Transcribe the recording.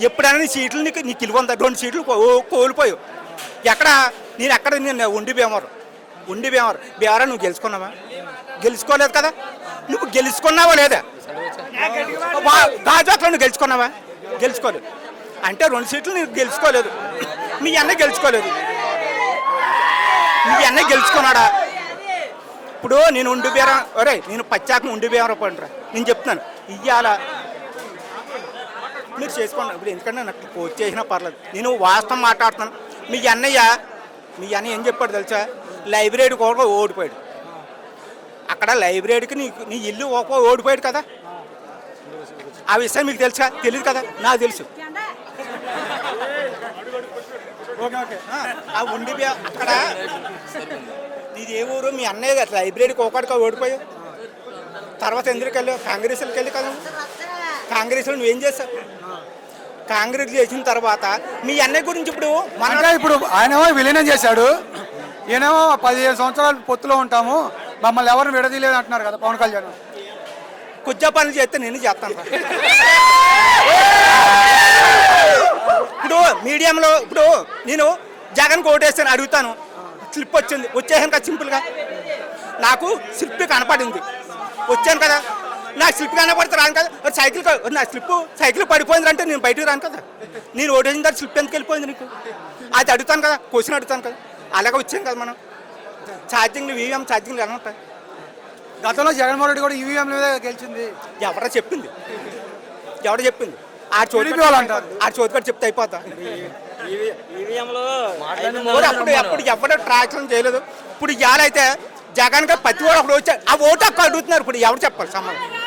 ఎప్పుడైనా నీ సీట్లు నీకు నీకు విలువ ఉందా? రెండు సీట్లు కోల్పోయావు. ఎక్కడ? నేను ఎక్కడ నేను ఉండి భీమవరం. ఉండి భీమవరం. భీమవరం నువ్వు గెలుచుకున్నావా? గెలుచుకోలేదు కదా? నువ్వు గెలుచుకున్నావా లేదా? వా- నువ్వు గెలుచుకున్నావా? గెలుచుకోలేదు. అంటే రెండు సీట్లు నీకు గెలుచుకోలేదు. మీ అన్న గెలుచుకోలేదు. మీ అన్న గెలుచుకున్నాడా? ఇప్పుడు నేను ఉండి బేరం ఒరే నేను పచ్చాకం ఉండి బేరం పండురా నేను చెప్తున్నాను. ఇయ్యాల మీరు చేసుకోండి. ఇప్పుడు ఎందుకంటే నాకు కోచ్ చేసినా పర్లేదు. నేను వాస్తవం మాట్లాడుతున్నాను. మీ అన్నయ్య మీ అన్నయ్య ఏం చెప్పాడు తెలుసా? లైబ్రరీ కూడా ఓడిపోయాడు. అక్కడ లైబ్రరీకి నీ నీ ఇల్లు ఒక ఓడిపోయాడు కదా. ఆ విషయం మీకు తెలుసా? తెలియదు కదా? నాకు తెలుసు. ఆ, ఉండి అక్కడ నీది ఏ ఊరు మీ అన్నయ్య లైబ్రరీకి ఒకటిగా ఓడిపోయావు తర్వాత ఎందుకు వెళ్ళావు? కాంగ్రెస్కి వెళ్ళి కదా కాంగ్రెస్లో నువ్వేం చేసావు కాంగ్రెస్ చేసిన తర్వాత మీ అన్నయ్య గురించి ఇప్పుడు మన ఇప్పుడు ఆయనేమో విలీనం చేశాడు. ఈయనేమో పదిహేను సంవత్సరాలు పొత్తులో ఉంటాము. మమ్మల్ని ఎవరిని విడదీయలేదు అంటున్నారు కదా పవన్ కళ్యాణ్. కుజ్జా పనులు చేస్తే నేను చేస్తాను. ఇప్పుడు మీడియంలో ఇప్పుడు నేను జగన్ ఓటేస్తాను అడుగుతాను. స్లిప్ వచ్చింది. వచ్చేసాను కదా సింపుల్గా. నాకు స్లిప్ కనపడింది. వచ్చాను కదా. నాకు స్లిప్ కనపడితే రాను కదా. సైకిల్ నా స్లిప్ సైకిల్ పడిపోయింది అంటే నేను బయటకు రాను కదా. నేను ఓటేసిన తర్వాత స్లిప్ ఎందుకు వెళ్ళిపోయింది నీకు? అది అడుగుతాను కదా క్వశ్చన్ అడుగుతాను కదా. అలాగే వచ్చాను కదా మనం. ఛార్జింగ్లు వీఎం ఛార్జింగ్లు ఎలా ఉంటాయి? గతంలో జగన్మోహన్ రెడ్డి కూడా ఈవీఎం మీద గెలిచింది. ఎవరా చెప్పింది. ఎవడ చెప్పింది. ఆ అంటారు. ఆ చోటుకాడు చెప్తే అయిపోతా. ఈవీఎంలో ఇప్పుడు అప్పుడు అప్పుడు ఎవడ ట్రాక్షన్ చేయలేదు. ఇప్పుడు ఇవాళ అయితే జగన్ గారు ప్రతి వాడు అప్పుడు వచ్చారు ఆ ఓటు హక్కు అడుగుతున్నారు. ఇప్పుడు ఎవరు చెప్పాలి సమాధానం?